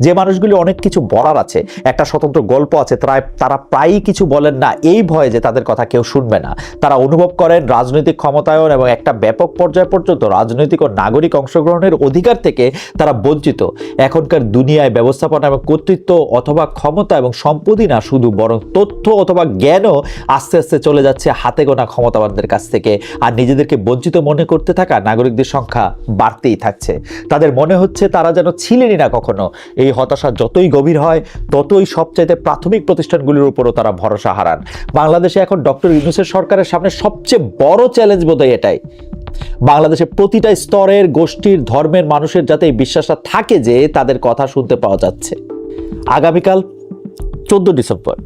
যে মানুষগুলি অনেক কিছু বলার আছে, একটা স্বতন্ত্র গল্প আছে, তারা তারা প্রায়ই কিছু বলেন না, এই ভয়ে যে তাদের কথা কেউ শুনবে না। তারা অনুভব করেন রাজনৈতিক ক্ষমতায়ন এবং একটা ব্যাপক পর্যায় পর্যন্ত রাজনৈতিক ও নাগরিক অংশগ্রহণের অধিকার থেকে তারা বঞ্চিত। এখনকার দুনিয়ায় ব্যবস্থাপনা এবং কর্তৃত্ব অথবা ক্ষমতা এবং সম্পত্তি না শুধু বরং তথ্য অথবা জ্ঞানও আস্তে আস্তে চলে যাচ্ছে হাতে গোনা ক্ষমতাবানদের কাছ থেকে। আর নিজেদেরকে বঞ্চিত মনে করতে থাকা নাগরিকদের সংখ্যা বাড়তেই থাকছে। তাদের মনে হচ্ছে তারা যেন ছিলেনই না কখনো। এই হতাশা যতই গভীর হয়, ততই সবচাইতে প্রাথমিক প্রতিষ্ঠানগুলির উপরও তারা ভরসা হারান। বাংলাদেশে এখন ডক্টর ইউনুসের সরকারের সামনে সবচেয়ে বড় চ্যালেঞ্জ বোধহয় এটাই। বাংলাদেশে প্রতিটা স্তরের গোষ্ঠীর, ধর্মের মানুষের যাতে এই বিশ্বাসটা থাকে যে তাদের কথা শুনতে পাওয়া যাচ্ছে। আগামীকাল চোদ্দ ডিসেম্বর।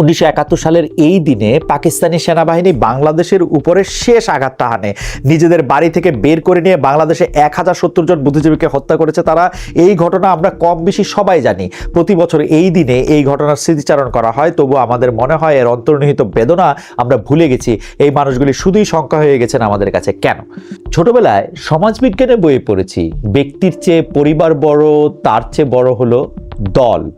উনিশশো একাত্তর সালের এই দিনে পাকিস্তানি সেনাবাহিনী বাংলাদেশের উপরে শেষ আঘাতটা হানে। নিজেদের বাড়ি থেকে বের করে নিয়ে বাংলাদেশে এক হাজার সত্তর জন বুদ্ধিজীবীকে হত্যা করেছে তারা। এই ঘটনা আমরা কম বেশি সবাই জানি। প্রতি বছর এই দিনে এই ঘটনার স্মৃতিচারণ করা হয়। তবু আমাদের মনে হয় এর অন্তর্নিহিত বেদনা আমরা ভুলে গেছি। এই মানুষগুলি শুধুই সংখ্যা হয়ে গেছেন আমাদের কাছে। কেন? ছোটবেলায় সমাজবিজ্ঞানে বইয়ে পড়েছি, ব্যক্তির চেয়ে পরিবার বড়, তার চেয়ে বড় হলো দল।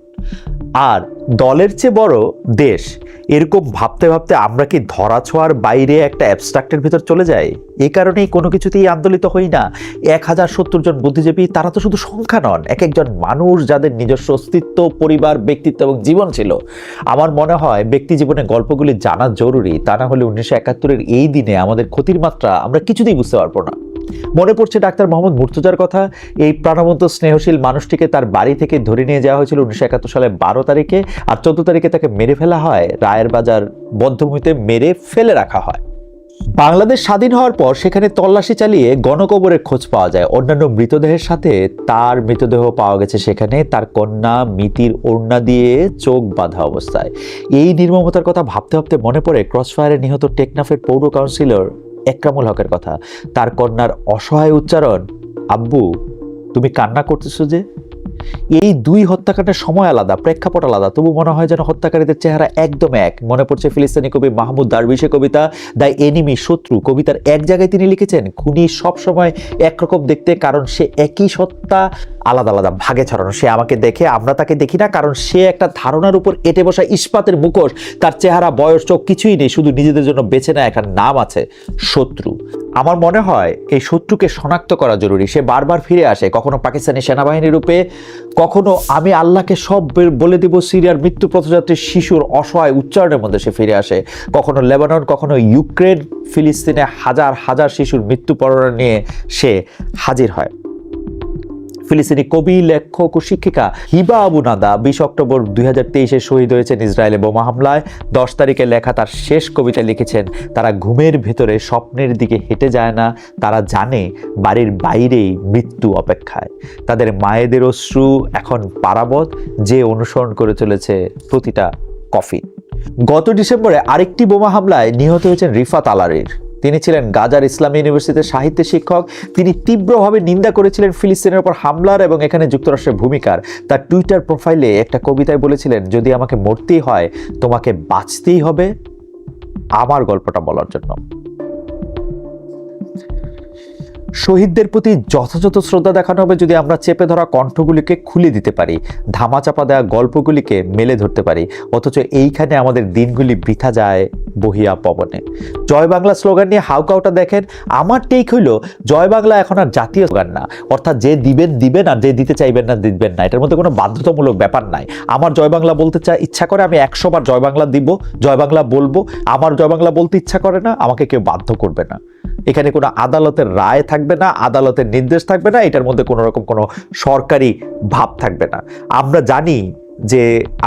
আর দলের চেয়ে বড় দেশ। এরকম ভাবতে ভাবতে আমরা কি ধরাছোঁয়ার বাইরে একটা অ্যাবস্ট্রাক্টের ভিতর চলে যাই? এ কারণেই কোনো কিছুতেই আন্দোলিত হই না। এক হাজার সত্তর জন বুদ্ধিজীবী, তারা তো শুধু সংখ্যা নন, এক একজন মানুষ যাদের নিজস্ব অস্তিত্ব, পরিবার, ব্যক্তিত্ব এবং জীবন ছিল। আমার মনে হয় ব্যক্তি জীবনে গল্পগুলি জানা জরুরি। তা না হলে উনিশশো একাত্তরের এই দিনে আমাদের ক্ষতির মাত্রা আমরা কিছুতেই বুঝতে পারব না। মনে পড়ছে ডাক্তার মোহাম্মদ মুর্তজার কথা, এই প্রাণবন্ত স্নেহশীল মানুষটিকে তার বাড়ি থেকে ধরে নিয়ে যাওয়া হয়েছিল উনিশশো একাত্তর সালের বারো তারিখে। আর চোদ্দ তারিখে তাকে মেরে ফেলা হয়, রায়ের বাজার বদ্ধভূমিতে মেরে ফেলে রাখা হয়। বাংলাদেশ স্বাধীন হওয়ার পর সেখানে তল্লাশি চালিয়ে গণকবরের খোঁজ পাওয়া যায়। অন্যান্য মৃতদেহের সাথে তার মৃতদেহ পাওয়া গেছে সেখানে। তার কন্যা মিতির ওড়না দিয়ে চোখ বাঁধা অবস্থায়। এই নির্মমতার কথা ভাবতে ভাবতে মনে পড়ে ক্রসফায়ারে নিহত টেকনাফের পৌর কাউন্সিলর একরামুল হকের কথা। তার কন্যার অসহায় উচ্চারণ, আব্বু, তুমি কান্না করতেছো যে? এই দুই হত্যাকাণ্ডের সময় আলাদা, প্রেক্ষাপট আলাদা। তবু মনে হয় যেন হত্যাকারীদের চেহারা একদম এক। মনে পড়ছে ফিলিস্তিনি কবি মাহমুদ দারবিশে কবিতা, দ্য এনিমি শত্রু। কবিতার এক জায়গায় তিনি লিখেছেন, খুনি সবসময় একরকম দেখতে, কারণ সে একই সত্তা আলাদা আলাদা ভাগে ছড়ানো। সে আমাকে দেখে, আমরা তাকে দেখি না, কারণ সে একটা ধারণার উপর এটে বসা ইস্পাতের মুখোশ। তার চেহারা, বয়স, চোখ কিছুই নেই, শুধু নিজেদের জন্য বেছে নেয় একটা নাম আছে, শত্রু। আমার মনে হয়, এই শত্রুকে শনাক্ত করা জরুরি। সে বারবার ফিরে আসে, কখনো পাকিস্তানি সেনাবাহিনীর রূপে, কখনো আমি আল্লাহকে সব বলে দেব সিরিয়ার মৃত্যু পথযাত্রীর শিশুর অসহায় উচ্চারণের মধ্যে সে ফিরে আসে। কখনো লেবানন, কখনো ইউক্রেন, ফিলিস্তিনে হাজার হাজার শিশুর মৃত্যু পরোয়ানা নিয়ে সে হাজির হয়। ফিলিস্তিনি কবি, লেখক ও শিক্ষিকা হিবা আবু নাদা বিশ অক্টোবর দুই হাজার তেইশে শহীদ হয়েছেন ইসরায়েলে বোমা হামলায়। দশ তারিখে লেখা তার শেষ কবিতা লিখেছেন, তারা ঘুমের ভেতরে স্বপ্নের দিকে হেঁটে যায় না, তারা জানে বাড়ির বাইরেই মৃত্যু অপেক্ষায়। তাদের মায়েদের অশ্রু এখন পারাবত, যে অনুসরণ করে চলেছে প্রতিটা কফি গত ডিসেম্বরে আরেকটি বোমা হামলায় নিহত হয়েছেন রিফাত আলারির। তিনি ছিলেন গাজার ইসলামী ইউনিভার্সিটির সাহিত্য শিক্ষক। তিনি তীব্রভাবে নিন্দা করেছিলেন ফিলিস্তিনের উপর হামলার এবং এখানে যুক্তরাষ্ট্রের ভূমিকার। তার টুইটার প্রোফাইলে একটা কবিতায় বলেছিলেন, যদি আমাকে মরতেই হয়, তোমাকে বাঁচতেই হবে। আমার গল্পটা বলার জন্য। শহীদদের প্রতি যথাযথ শ্রদ্ধা দেখানো হবে যদি আমরা চেপে ধরা কণ্ঠগুলিকে খুলে দিতে পারি, ধামাচাপা দেওয়া গল্পগুলিকে মেলে ধরতে পারি। অথচ এইখানে আমাদের দিনগুলি বৃথা যায়। বহিয়া পবনে। জয় বাংলা স্লোগান নিয়ে হাউকাউটা দেখেন, আমার টেক হইল, জয় বাংলা এখন আর জাতীয় স্লোগান না। অর্থাৎ যে দিবেন দিবেন, আর যে দিতে চাইবেন না, দিবেন না। এটার মধ্যে কোনো বাধ্যতামূলক ব্যাপার নাই। আমার জয় বাংলা বলতে চা ইচ্ছা করে আমি একশো বার জয় বাংলা দিব, জয় বাংলা বলব। আমার জয় বাংলা বলতে ইচ্ছা করে না, আমাকে কেউ বাধ্য করবে না। এখানে কোনো আদালতের রায় থাকবে না, আদালতের নির্দেশ থাকবে না, এটার মধ্যে কোনো রকম কোনো সরকারি ভাব থাকবে না। আমরা জানি যে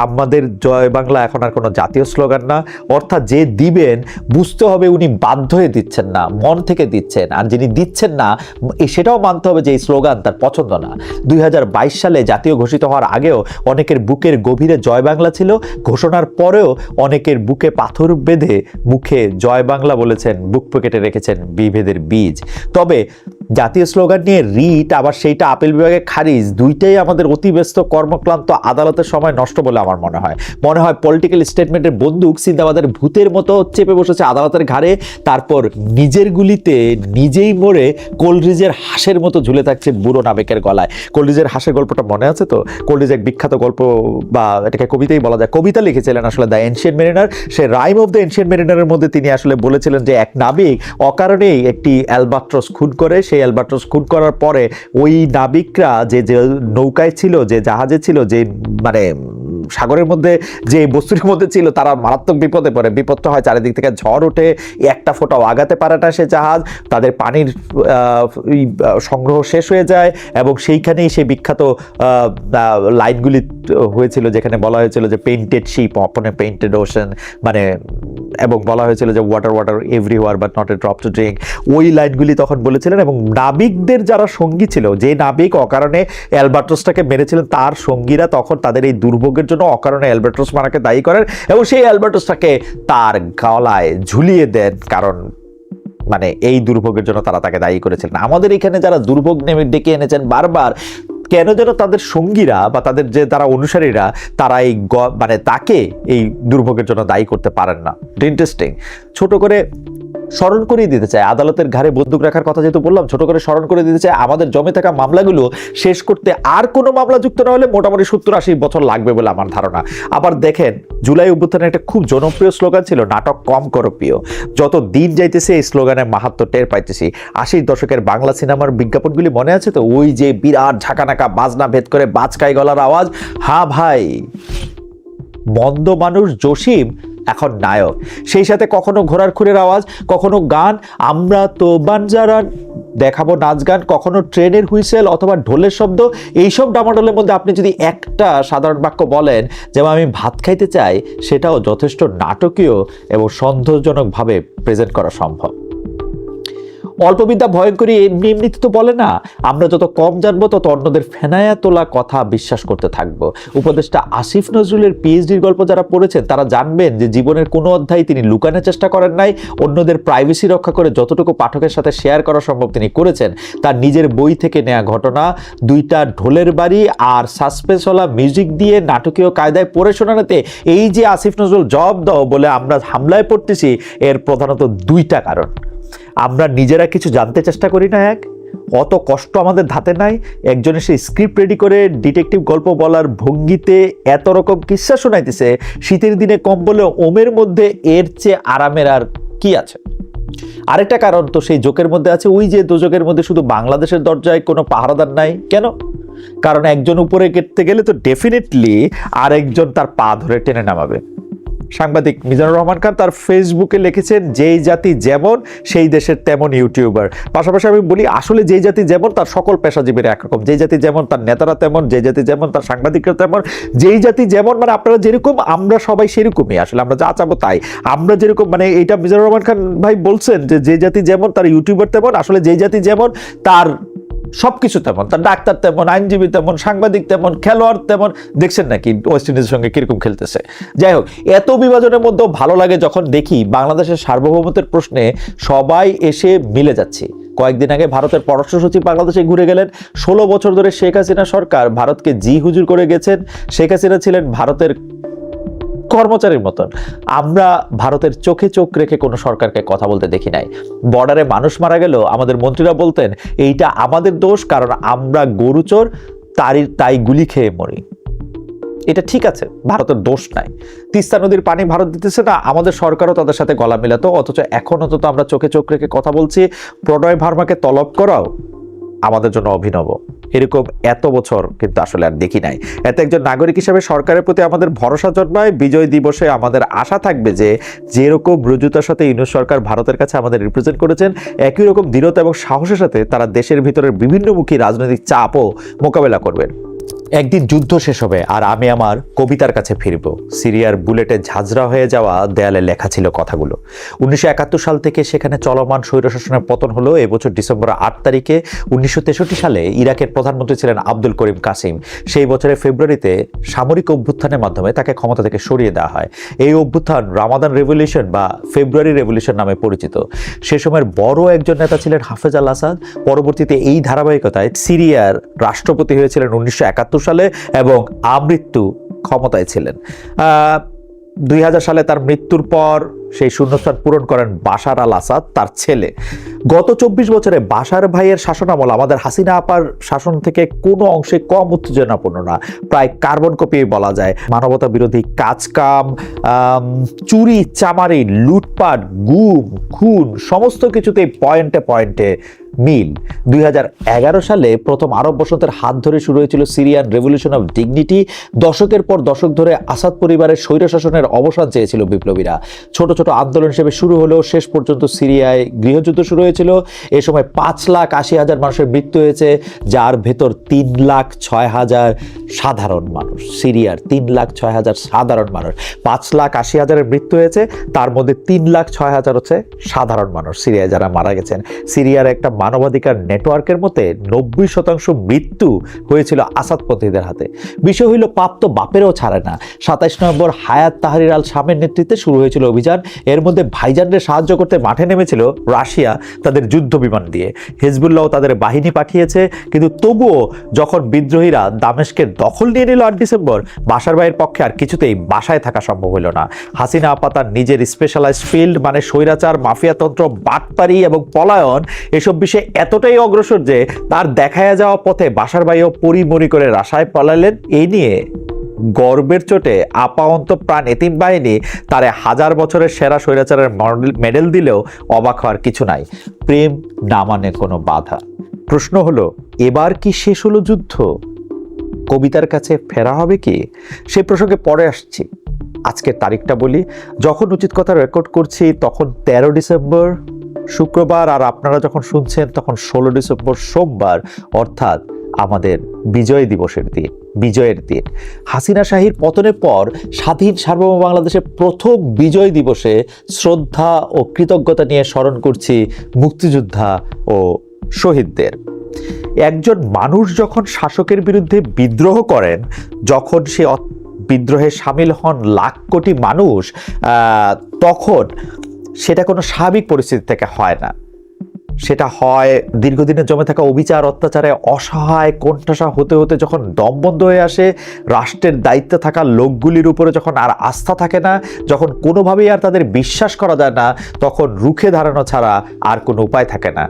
আমাদের জয় বাংলা এখন আর কোনো জাতীয় স্লোগান না, অর্থাৎ যে দিবেন, বুঝতে হবে উনি বাধ্য হয়ে দিচ্ছেন না, মন থেকে দিচ্ছেন। আর যিনি দিচ্ছেন না সেটাও মানতে হবে যে এই স্লোগান তার পছন্দ না। দুই হাজার বাইশ সালে জাতীয় ঘোষিত হওয়ার আগেও অনেকের বুকের গভীরে জয় বাংলা ছিল, ঘোষণার পরেও অনেকের বুকে পাথর বেঁধে মুখে জয় বাংলা বলেছেন, বুক পকেটে রেখেছেন বিভেদের বীজ। তবে জাতীয় স্লোগান নিয়ে রিট, আবার সেইটা আপিল বিভাগে খারিজ, দুইটাই আমাদের অতি ব্যস্ত কর্মক্লান্ত আদালতের সময় নষ্ট বলে আমার মনে হয়। মনে হয় পলিটিক্যাল স্টেটমেন্টের বন্দুক সিন্দাবাদের ভূতের মতো চেপে বসেছে আদালতের ঘাড়ে, তারপর নিজের গুলিতে নিজেই মরে কোলরিজের হাঁসের মতো ঝুলে থাকছে বুড়ো নাবিকের গলায়। কোলরিজের হাঁসের গল্পটা মনে আছে তো? কোলরিজ এক বিখ্যাত গল্প বা এটাকে কবিতাই বলা যায়। কবিতা লিখেছিলেন আসলে দ্য এনশিয়েন্ট মেরিনার। সে রাইম অফ দ্য এনশিয়েন্ট মেরিনারের মধ্যে তিনি আসলে বলেছিলেন যে, এক নাবিক অকারণেই একটি অ্যালবাট্রস খুন করে সেই অ্যালবাট্রস খুন করার পরে ওই নাবিকরা যে যে নৌকায় ছিল, যে জাহাজে ছিল, যে মানে সাগরের মধ্যে, যে বস্তুর মধ্যে ছিল, তারা মারাত্মক বিপদে পড়ে। বিপদটা হয় চারিদিক থেকে ঝড় ওঠে, একটা ফোঁটাও আগাতে পারে না সে জাহাজ, তাদের পানির সংগ্রহ শেষ হয়ে যায় এবং সেইখানেই সেই বিখ্যাত লাইনগুলি হয়েছিল, যেখানে বলা হয়েছিল যে painted ship upon a painted ocean মানে এবং বলা হয়েছিল যে water water everywhere but not a drop to drink ওই লাইনগুলি তখন বলেছিলেন এবং নাবিকদের যারা সঙ্গী ছিল, যে নাবিক অকারণে অ্যালবার্টসটাকে মেরেছিলেন, তার সঙ্গীরা তখন তাদের এই দুর্ভোগের জন্য অকারণে অ্যালবার্টস মারাকে দায়ী করেন এবং সেই অ্যালবার্টসটাকে তার গলায় ঝুলিয়ে দেন, কারণ মানে এই দুর্ভোগের জন্য তারা তাকে দায়ী করেছিলেন। আমাদের এখানে যারা দুর্ভোগ নেমে ডেকে এনেছেন বারবার কেন যেন তাদের সঙ্গীরা বা তাদের যে তারা অনুসারীরা, তারা এই মানে তাকে এই দুর্ভোগের জন্য দায়ী করতে পারেন না। ইন্টারেস্টিং ছোট করে স্মরণ করিয়ে দিতে চায়। আদালতের ঘাড়ে বন্দুক রাখার কথা যেহেতু বললাম, ছোট করে স্মরণ করে দিতে চায়। আমাদের জমে থাকা মামলাগুলো শেষ করতে আর কোনো মামলা যুক্ত না হলে মোটামুটি সত্তর আশি বছর লাগবে বলে আমার ধারণা। আবার দেখেন, জুলাই অভ্যুত্থানের একটা খুব জনপ্রিয় স্লোগান ছিল, নাটক কম করো প্রিয়। যত দিন যাইতেছে, এই স্লোগানের মাহাত্ম টের পাইতেছি। আশির দশকের বাংলা সিনেমার বিজ্ঞাপনগুলি মনে আছে তো? ওই যে বিরাট ঝাঁকানাকা বাজনা ভেদ করে বাজকাই গলার আওয়াজ। হা ভাই, মন্দ মানুষ জসিম এখন নায়ক। সেই সাথে কখনো ঘোড়ার খুরের আওয়াজ, কখনো গান, আমরা তো বানজারা দেখাবো নাচ গান, কখনো ট্রেনের হুইসেল অথবা ঢোলের শব্দ। এইসব ডামাডোলের মধ্যে আপনি যদি একটা সাধারণ বাক্য বলেন, যেমন আমি ভাত খাইতে চাই, সেটাও যথেষ্ট নাটকীয় এবং সন্দেহজনকভাবে প্রেজেন্ট করা সম্ভব। অল্পবিদ্যা ভয়ঙ্করী এমনি এমনিতে তো বলে না। আমরা যত কম জানব, তত অন্যদের ফেনায়া তোলা কথা বিশ্বাস করতে থাকব। উপদেষ্টা আসিফ নজরুলের পিএইচডির গল্প যারা পড়েছেন, তারা জানবেন যে জীবনের কোনো অধ্যায় তিনি লুকানোর চেষ্টা করেন নাই। অন্যদের প্রাইভেসি রক্ষা করে যতটুকু পাঠকের সাথে শেয়ার করা সম্ভব তিনি করেছেন, তার নিজের বই থেকে নেওয়া ঘটনা, দুইটা ঢোলের বাড়ি আর সাসপেন্সওয়ালা মিউজিক দিয়ে নাটকীয় কায়দায় পড়ে শোনানোতে এই যে আসিফ নজরুল জব দাও বলে আমরা হামলায় পড়তেছি, এর প্রধানত দুইটা কারণ। আমরা নিজেরা কিছু জানতে চেষ্টা করি না, এক। অত কষ্ট আমাদের ধাতে নাই। একজন এসে স্ক্রিপ্ট রেডি করে ডিটেকটিভ গল্প বলার ভঙ্গিতে এত রকম কিস্সা শোনাইতেছে। শীতের দিনে কম্বলে ওমের মধ্যে এর চেয়ে আরামের আর কি আছে? আরেকটা কারণ তো সেই জোকের মধ্যে আছে। ওই যে দুজকের মধ্যে শুধু বাংলাদেশের দরজায় কোনো পাহারাদার নাই, কেন? কারণ একজন উপরে গেটতে গেলে তো ডেফিনেটলি আরেকজন তার পা ধরে টেনে নামাবে। সাংবাদিক মিজানুর রহমান খান তার ফেসবুকে লিখেছেন, যেই জাতি যেমন, সেই দেশের তেমন ইউটিউবার। পাশাপাশি আমি বলি, আসলে যেই জাতি যেমন, তার সকল পেশাজীবীরা একরকম। যেই জাতি যেমন, তার নেতারা তেমন, যেই জাতি যেমন, তার সাংবাদিকরা তেমন। যেই জাতি যেমন মানে আপনারা যেরকম, আমরা সবাই সেরকমই। আসলে আমরা যা চাবো তাই। আমরা যেরকম মানে এইটা মিজানুর রহমান খান ভাই বলছেন যে যে জাতি যেমন, তার ইউটিউবার তেমন। আসলে যেই জাতি যেমন, তার সবকিছু তেমন, তার ডাক্তার তেমন, আইনজীবী তেমন, সাংবাদিক তেমন, খেলোয়াড় তেমন, দেখছেন নাকি ওয়েস্ট ইন্ডিজের সঙ্গে কীরকম খেলতেছে? যাই হোক, এত বিভাজনের মধ্যেও ভালো লাগে যখন দেখি বাংলাদেশের সার্বভৌমত্বের প্রশ্নে সবাই এসে মিলে যাচ্ছে। কয়েকদিন আগে ভারতের পররাষ্ট্র সচিব বাংলাদেশে ঘুরে গেলেন, ষোলো বছর ধরে শেখ হাসিনা সরকার ভারতকে জি হুজুর করে গেছেন, শেখ হাসিনা ছিলেন ভারতের কর্মচারীর মতন। আমরা ভারতের চোখে চোখ রেখে কোনো সরকারকে কথা বলতে দেখি নাই। বর্ডারে মানুষ মারা গেল আমাদের মন্ত্রীরা বলতেন, এইটা আমাদের দোষ, কারণ আমরা গরুচোর তারই, তাই গুলি খেয়ে মরি। এটা ঠিক আছে, ভারতের দোষ নাই। তিস্তা নদীর পানি ভারত দিতেছে না, আমাদের সরকারও তাদের সাথে গলা মিলাতো অথচ এখন অন্তত আমরা চোখে চোখ রেখে কথা বলছি। প্রণয় ভার্মাকে তলব করাও আমাদের জন্য অভিনব। এরকম এত বছর কিন্তু আসলে আর দেখি নাই। এত একজন নাগরিক হিসেবে সরকারের প্রতি আমাদের ভরসা জন্মায়। বিজয় দিবসে আমাদের আশা থাকবে যে যেরকম রুজুতার সাথে ইউনিয়ন সরকার ভারতের কাছে আমাদের রিপ্রেজেন্ট করেছেন, একই রকম দৃঢ়তা এবং সাহসের সাথে তারা দেশের ভিতরের বিভিন্নমুখী রাজনৈতিক চাপও মোকাবেলা করবেন। একদিন যুদ্ধ শেষ হবে আর আমি আমার কবিতার কাছে ফিরব। সিরিয়ার বুলেটে ঝাঁঝরা হয়ে যাওয়া দেয়ালে লেখা ছিল কথাগুলো। উনিশশো একাত্তর সাল থেকে সেখানে চলমান স্বৈরশাসনের পতন হলো। এবছর ডিসেম্বর আট তারিখে উনিশশো তেষট্টি সালে ইরাকের প্রধানমন্ত্রী ছিলেন আব্দুল করিম কাসিম। সেই বছরের ফেব্রুয়ারিতে সামরিক অভ্যুত্থানের মাধ্যমে তাকে ক্ষমতা থেকে সরিয়ে দেওয়া হয়। এই অভ্যুত্থান রামাদান রেভলিউশন বা ফেব্রুয়ারি রেভলিউশন নামে পরিচিত। সে সময়ের বড় একজন নেতা ছিলেন হাফেজ আল আসাদ পরবর্তীতে এই ধারাবাহিকতায় সিরিয়ার রাষ্ট্রপতি হয়েছিলেন উনিশশো একাত্তর সালে এবং আমৃত্যু ক্ষমতায় ছিলেন। দুই হাজার সালে তার মৃত্যুর পর সেই শূন্যস্থান পূরণ করেন বাশার আল আসাদ, তার ছেলে। গত চব্বিশ বছরে বাশার ভাইয়ের শাসনামল আমাদের হাসিনা আপার শাসন থেকে কোনো অংশে কম উত্তেজনাপূর্ণ না। প্রায় কার্বন কপি বলা যায়। মানবতা বিরোধী কাজকাম চুরি, চামারি, লুটপাট, গুম, খুন, সমস্ত কিছুতেই পয়েন্টে পয়েন্টে মিল। দুই হাজার এগারো সালে প্রথম আরব বসন্তের হাত ধরে শুরু হয়েছিল সিরিয়ান রেভলিউশন অফ ডিগনিটি। দশকের পর দশক ধরে আসাদ পরিবারের স্বৈরশাসনের অবসান চেয়েছিল বিপ্লবীরা। ছোট ছোট আন্দোলন হিসেবে শুরু হলেও শেষ পর্যন্ত সিরিয়ায় গৃহযুদ্ধ শুরু হয়েছিল। এ সময় পাঁচ লাখ আশি হাজার মানুষের মৃত্যু হয়েছে, যার ভেতর তিন লাখ ছয় হাজার সাধারণ মানুষ। সিরিয়ার তিন লাখ ছয় হাজার সাধারণ মানুষ। পাঁচ লাখ আশি হাজারের মৃত্যু হয়েছে, তার মধ্যে তিন লাখ ছয় হাজার হচ্ছে সাধারণ মানুষ সিরিয়ায় যারা মারা গেছেন। সিরিয়ার একটা মানবাধিকার নেটওয়ার্কের মতে নব্বই শতাংশ মৃত্যু হয়েছিল আসাদপন্থীদের হাতে। বিষয় হইল, পাপ তো বাপেরও ছাড়ে না। সাতাইশ নভেম্বর হায়াত তাহারির আল শামের নেতৃত্বে শুরু হয়েছিল অভিযান। এর মধ্যে ভাইজানদের সাহায্য করতে মাঠে নেমেছিল রাশিয়া তাদের যুদ্ধ বিমান দিয়ে। হিজবুল্লাহ তাদের বাহিনী পাঠিয়েছে, কিন্তু তবুও যখন বিদ্রোহীরা দামেশকের দখল নিয়ে নিল আট ডিসেম্বর, বাসার ভাইয়ের পক্ষে আর কিছুতেই বাসায় থাকা সম্ভব হলো না। হাসিনা আপা তার নিজের স্পেশালাইজড ফিল্ড মানে স্বৈরাচার, মাফিয়াতন্ত্র, বাটপারি এবং পলায়ন, এসব বিষয়ে এতটাই অগ্রসর যে তার দেখায়া যাওয়া পথে বাসার ভাইও পরিমরি করে রাশায় পালালেন। এই নিয়ে গর্বের চোটে আপান্ত প্রাণ এতিম বাহিনী তারে হাজার বছরের সেরা স্বৈরাচারের মডেল- মেডেল দিলেও অবাক হওয়ার কিছু নাই। প্রেম না মানে কোনো বাধা। প্রশ্ন হলো, এবার কি শেষ হলো যুদ্ধ? কবিতার কাছে ফেরা হবে কি? সে প্রসঙ্গে পরে আসছি। আজকের তারিখটা বলি, যখন উচিত কথা রেকর্ড করছি তখন তেরো ডিসেম্বর শুক্রবার আর আপনারা যখন শুনছেন তখন ষোলো ডিসেম্বর সোমবার, অর্থাৎ আমাদের বিজয় দিবসের দিন, বিজয়ের দিন। হাসিনা শাহীর পতনের পর স্বাধীন সার্বভৌম বাংলাদেশের প্রথম বিজয় দিবসে শ্রদ্ধা ও কৃতজ্ঞতা নিয়ে স্মরণ করছি মুক্তিযোদ্ধা ও শহীদদের। একজন মানুষ যখন শাসকের বিরুদ্ধে বিদ্রোহ করেন, যখন সে বিদ্রোহে সামিল হন লাখ কোটি মানুষ তখন সেটা কোনো স্বাভাবিক পরিস্থিতি থেকে হয় না। সেটা হয় দীর্ঘদিনের জমে থাকা অবিচার, অত্যাচারে, অসহায়, কণ্ঠাসা হতে হতে যখন দম বন্ধ হয়ে আসে, রাষ্ট্রের দায়িত্বে থাকা লোকগুলির উপরে যখন আর আস্থা থাকে না, যখন কোনোভাবেই আর তাদের বিশ্বাস করা যায় না, তখন রুখে দাঁড়ানো ছাড়া আর কোনো উপায় থাকে না।